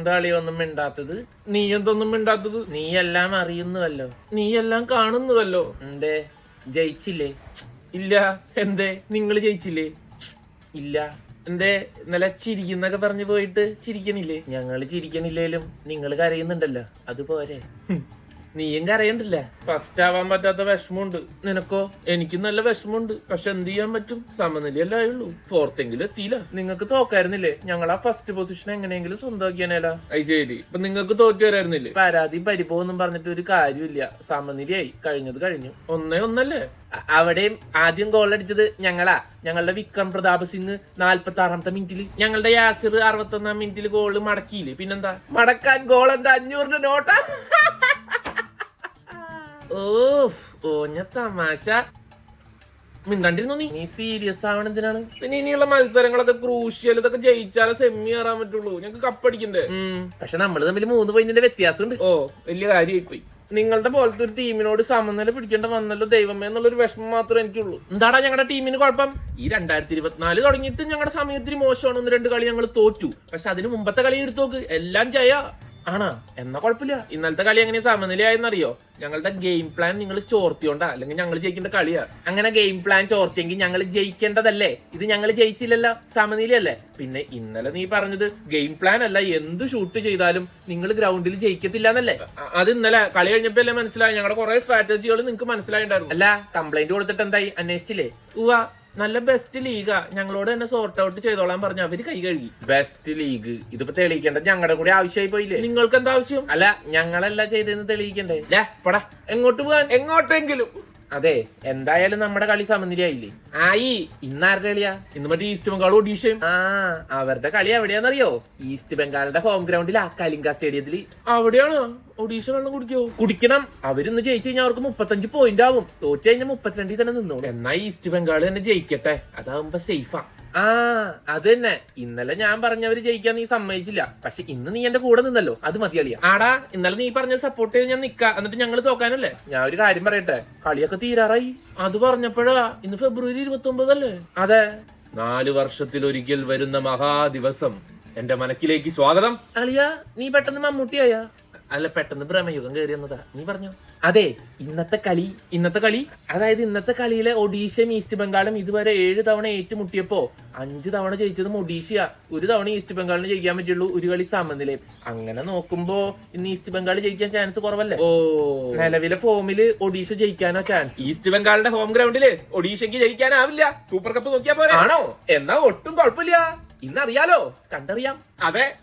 എന്താ ഒന്നും മിണ്ടാത്തത് നീ എന്തൊന്നും മിണ്ടാത്തത്? നീ എല്ലാം അറിയുന്നുവല്ലോ. നീ എല്ലാം കാണുന്നുവല്ലോ. എന്തേ? ജയിച്ചില്ലേ? ഇല്ല. എന്തേ? നിങ്ങൾ ജയിച്ചില്ലേ? ഇല്ല. എന്തേ? ഇന്നലെ ചിരിക്കുന്നൊക്കെ പറഞ്ഞു പോയിട്ട് ചിരിക്കണില്ലേ? ഞങ്ങൾ ചിരിക്കണില്ലേലും നിങ്ങൾ കരയുന്നുണ്ടല്ലോ. അതുപോരെ ഹും. നീയും കരയണ്ടില്ല ഫസ്റ്റ് ആവാൻ പറ്റാത്ത വിഷമമുണ്ട്. നിനക്കോ? എനിക്കും നല്ല വിഷമമുണ്ട്. പക്ഷെ എന്ത് ചെയ്യാൻ പറ്റും? സമനിലയല്ലേ ആയുള്ളൂ. ഫോർത്ത് എങ്കിലും എത്തിയില്ല. നിങ്ങൾക്ക് തോക്കായിരുന്നില്ലേ? ഞങ്ങൾ ആ ഫസ്റ്റ് പൊസിഷൻ എങ്ങനെയെങ്കിലും സ്വന്തമാക്കിയാനേടാ. അത് ശരി. ഇപ്പൊ നിങ്ങൾക്ക് തോറ്റു വരായിരുന്നില്ലേ? പരാതി പരിഭവം പറഞ്ഞിട്ട് ഒരു കാര്യമില്ല സമനിലയായി. കഴിഞ്ഞത് കഴിഞ്ഞു. ഒന്നേ ഒന്നല്ലേ? അവിടെയും ആദ്യം ഗോൾ അടിച്ചത് ഞങ്ങളാ. ഞങ്ങളുടെ വിക്രം പ്രതാപ് സിംഗ് നാല്പത്തി ആറാമത്തെ മിനിറ്റിൽ ഞങ്ങളുടെ യാസിർ അറുപത്തി ഒന്നാം മിനിറ്റിൽ ഗോൾ മടക്കിയില്ലേ? പിന്നെന്താ? മടക്കാൻ ഗോൾ എന്താ? അഞ്ഞൂറിന്റെ നോട്ടാ ഓഫ്. ഓഞ്ഞ തമാശ. മിണ്ടാണ്ടിരുന്നു നീ? നീ സീരിയസ് ആവണെന്തിനാണ് പിന്നെ ഇനിയുള്ള മത്സരങ്ങളൊക്കെ ക്രൂഷ്യൽ ഇതൊക്കെ ജയിച്ചാലേ സെമി കയറാൻ പറ്റുള്ളൂ. ഞങ്ങൾക്ക് കപ്പടിക്കണ്ടേ പക്ഷെ നമ്മൾ തമ്മിൽ മൂന്ന് പോയിന്റിന്റെ വ്യത്യാസമുണ്ട്. ഓ വലിയ കാര്യമായി പോയി നിങ്ങളുടെ പോലത്തെ ഒരു ടീമിനോട് സമനില പിടിക്കേണ്ട വന്നല്ലോ ദൈവമേ എന്നുള്ളൊരു വിഷമം മാത്രമേ എനിക്കുള്ളൂ. എന്താടാ ഞങ്ങളുടെ ടീമിന് കുഴപ്പം? ഈ രണ്ടായിരത്തി ഇരുപത്തിനാല് തുടങ്ങിയിട്ട് ഞങ്ങളുടെ സമയത്തിന് മോശമാണ് ഒന്ന് രണ്ട് കളി ഞങ്ങൾ തോറ്റു. പക്ഷെ അതിന് മുമ്പത്തെ കളി എടുത്തു നോക്ക്. എല്ലാം ജയ ആണാ? എന്നാ കുഴപ്പമില്ല. ഇന്നലത്തെ കളി എങ്ങനെ സമനിലയായെന്നറിയോ ഞങ്ങളുടെ ഗെയിം പ്ലാൻ നിങ്ങൾ ചോർത്തിയോണ്ടാ. അല്ലെങ്കിൽ ഞങ്ങൾ ജയിക്കേണ്ട കളിയാ. അങ്ങനെ ഗെയിം പ്ലാൻ ചോർത്തിയെങ്കിൽ ഞങ്ങൾ ജയിക്കേണ്ടതല്ലേ? ഇത് ഞങ്ങൾ ജയിച്ചില്ലല്ലോ. സമനിലയല്ലേ? പിന്നെ ഇന്നലെ നീ പറഞ്ഞത് ഗെയിം പ്ലാൻ അല്ല. എന്ത് ഷൂട്ട് ചെയ്താലും നിങ്ങൾ ഗ്രൗണ്ടിൽ ജയിക്കത്തില്ല എന്നല്ലേ അത് ഇന്നലെ കളി കഴിഞ്ഞപ്പോ അല്ലേ മനസ്സിലായി ഞങ്ങളുടെ കുറെ സ്ട്രാറ്റജികൾ നിങ്ങൾക്ക് മനസ്സിലായിണ്ടായിരുന്നു അല്ല കംപ്ലൈന്റ് കൊടുത്തിട്ട് എന്തായി? അന്വേഷിച്ചില്ലേ? ഉവ്വ നല്ല ബെസ്റ്റ് ലീഗാ ഞങ്ങളോട് തന്നെ സോർട്ട് ഔട്ട് ചെയ്തോളാൻ പറഞ്ഞു. അവർ കൈ കഴുകി. ബെസ്റ്റ് ലീഗ് ഇതിപ്പോ തെളിയിക്കേണ്ടത് ഞങ്ങളുടെ കൂടെ ആവശ്യമായി പോയില്ലേ? നിങ്ങൾക്ക് എന്താ ആവശ്യം അല്ല ഞങ്ങളല്ല ചെയ്തെന്ന് തെളിയിക്കണ്ടേ? പടാ. എങ്ങോട്ട് പോകാൻ? എങ്ങോട്ടെങ്കിലും. അതെ എന്തായാലും നമ്മുടെ കളി സമനിലയായില്ലേ? ആയി. ഇന്നാരുടെ കളിയാ? ഇന്ന് മറ്റേ ഈസ്റ്റ് ബംഗാൾ ഒഡീഷയും ആ അവരുടെ കളി എവിടെയാന്നറിയോ ഈസ്റ്റ് ബംഗാളിന്റെ ഹോം ഗ്രൗണ്ടിലാ കലിംഗ സ്റ്റേഡിയത്തിൽ അവിടെയാണോ? ഒഡീഷ വെള്ളം കുടിക്കോ? കുടിക്കണം. അവരിന്ന് ജയിച്ചു കഴിഞ്ഞാൽ അവർക്ക് മുപ്പത്തഞ്ച് പോയിന്റ് ആവും. തോറ്റു കഴിഞ്ഞാൽ മുപ്പത്തിരണ്ടിൽ തന്നെ നിന്നോളൂ. എന്നാ ഈസ്റ്റ് ബംഗാൾ തന്നെ ജയിക്കട്ടെ? അതാവുമ്പോ സേഫാ ആ അത് തന്നെ ഇന്നലെ ഞാൻ പറഞ്ഞവര് ജയിക്കാൻ നീ സമ്മതിച്ചില്ല. പക്ഷെ ഇന്ന് നീ എന്റെ കൂടെ നിന്നല്ലോ. അത് മതിയാളിയാ ആടാ ഇന്നലെ നീ പറഞ്ഞ സപ്പോർട്ട് ചെയ്ത് ഞാൻ നിക്ക. എന്നിട്ട് ഞങ്ങൾ തോക്കാനല്ലേ? ഞാൻ ഒരു കാര്യം പറയട്ടെ. കളിയൊക്കെ തീരാറായി. അത് പറഞ്ഞപ്പോഴാ ഇന്ന് ഫെബ്രുവരി ഇരുപത്തി ഒമ്പതല്ലേ അതെ. നാല് വർഷത്തിലൊരിക്കൽ വരുന്ന മഹാദിവസം. എന്റെ മനക്കിലേക്ക് സ്വാഗതം. അളിയ നീ പെട്ടെന്ന് മമ്മൂട്ടിയായ? അല്ല പെട്ടെന്ന് ഭ്രമയുഗം കയറി എന്നതാ നീ പറഞ്ഞു? അതെ ഇന്നത്തെ കളി ഇന്നത്തെ കളി അതായത് ഇന്നത്തെ കളിയിലെ ഒഡീഷയും ഈസ്റ്റ് ബംഗാളും ഇതുവരെ ഏഴ് തവണ ഏറ്റുമുട്ടിയപ്പോ അഞ്ച് തവണ ജയിച്ചതും ഒഡീഷയാ. ഒരു തവണ ഈസ്റ്റ് ബംഗാളിന് ജയിക്കാൻ പറ്റുള്ളൂ ഒരു കളി സമനിലയും. അങ്ങനെ നോക്കുമ്പോ ഇന്ന് ഈസ്റ്റ് ബംഗാൾ ജയിക്കാൻ ചാൻസ് കുറവല്ലേ? ഓ. നിലവിലെ ഫോമിൽ ഒഡീഷ ജയിക്കാനോ ചാൻസ് ഈസ്റ്റ് ബംഗാളിന്റെ ഹോം ഗ്രൗണ്ടിൽ ഒഡീഷയ്ക്ക് ജയിക്കാനാവില്ല. സൂപ്പർ കപ്പ് നോക്കിയാ പോരെ. ആണോ? എന്നാ ഒട്ടും കുഴപ്പമില്ല. ഇന്നറിയാലോ. കണ്ടറിയാം. അതെ.